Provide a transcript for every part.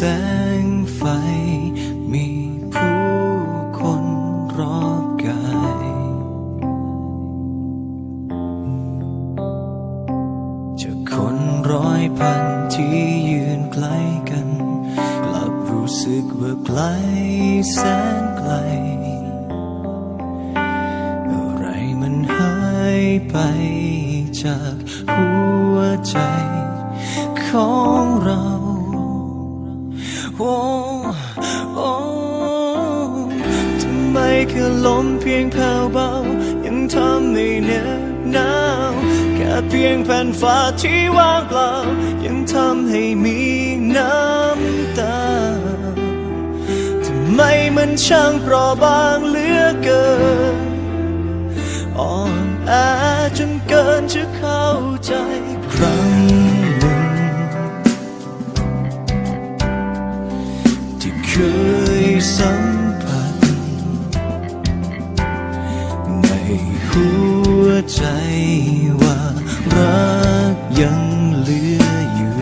แสงไฟ มีผู้คนรอบกาย จะคนร้อยพันที่ยืนไกลกัน กลับรู้สึกว่าไกลแสนไกล อะไรมันหายไปจากหัวใจของ แค่ลมเพียงแผ่วเบา ยังทำให้เหน็บหนาว แค่เพียงแผ่นฟ้าที่ว่างเปล่า ยังทำให้มีน้ำตา ทำไมมันช่างเปราะบางเหลือเกิน อ่อนแอจนเกินจะเข้าใจครั้ง ในหัวใจว่ารักยังเหลืออยู่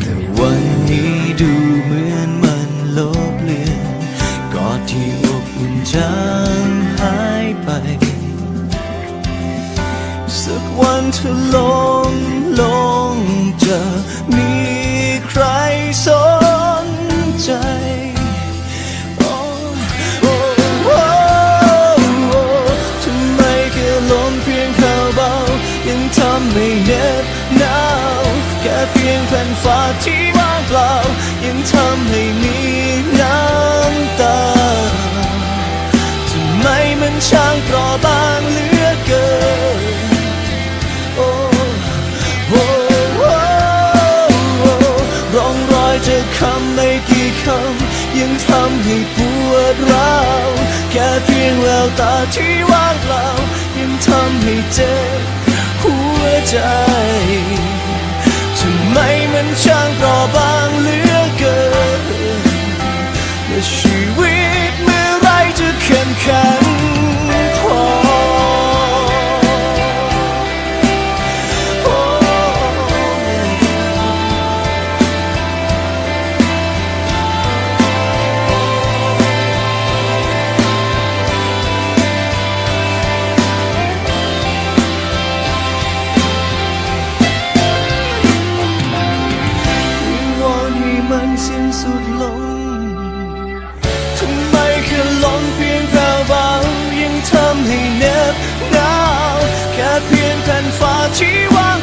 แต่วันนี้ดูเหมือนมันลบเลือนกอดที่อบอุ่นจางหายไป สักวันเธอลงลงจะมีใครสน คำยังทำให้ปวดร้าวแค่เพียงแววตาที่ว่างเปล่ายังทำให้เจ็บหัวใจทำไมมันช่างเปราะบางเหลือ แค่เพีย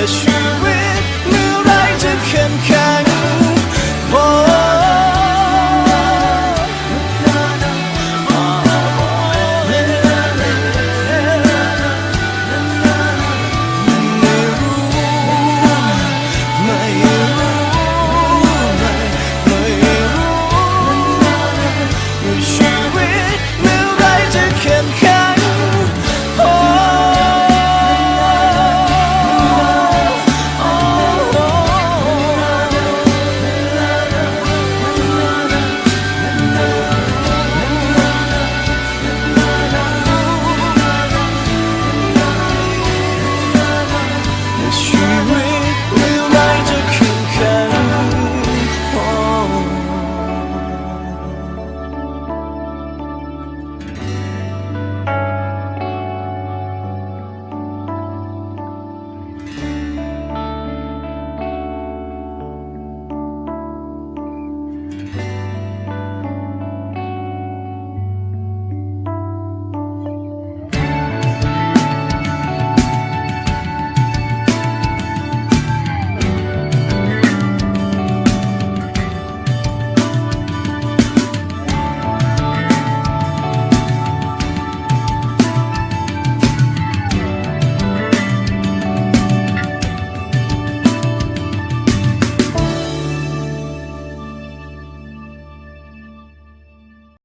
也许。